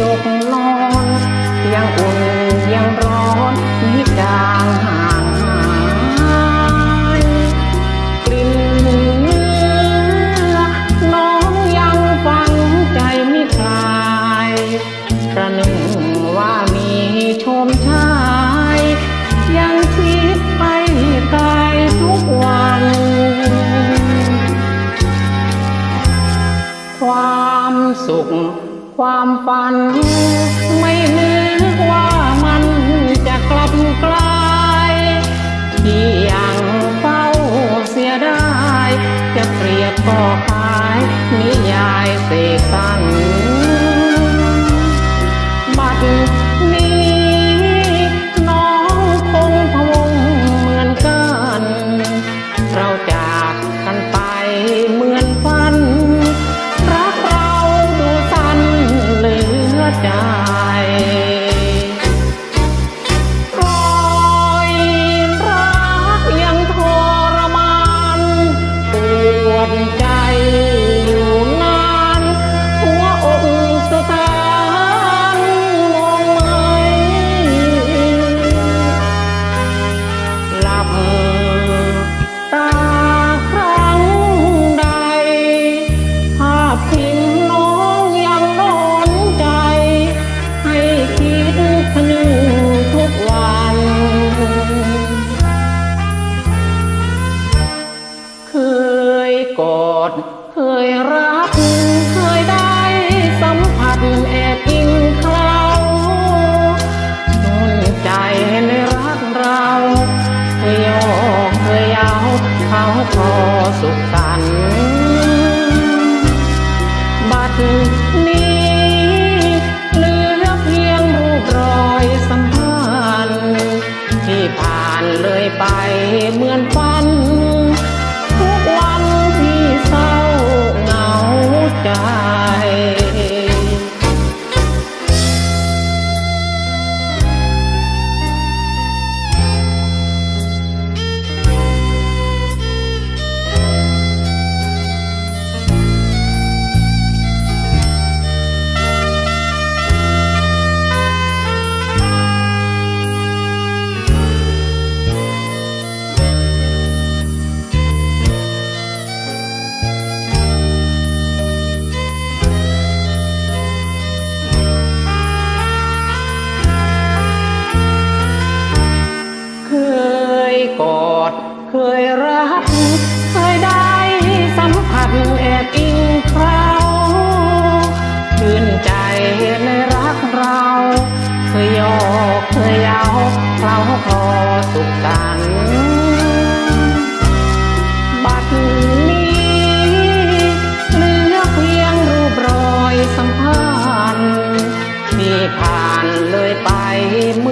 ยกนอนยังอุ่นยังร้อนมิจางห่างกลิ่นเนื้อน้องยังฟังใจไม่คลายประหนึ่งว่ามีชมชาย ยังคิดไปไกลทุกวัน ความสุข ความฝัน ไม่นึกว่ามันจะกลับกลายที่ยังเฝ้าเสียได้จะเปรียบก็คล้ายนิยายเสกสรร ขาพอสุขสันต์บัดนี้ ยกอด เคยรัก เคยได้สัมผัสแอบอิงเขาชื่นใจในรักเรา เคยโยกเคยยาวเคล้าคลอสุขสันบัดนี้เหลือเพียงรูปรอยสัมพันธ์ที่ผ่านเลยไปเมื่อ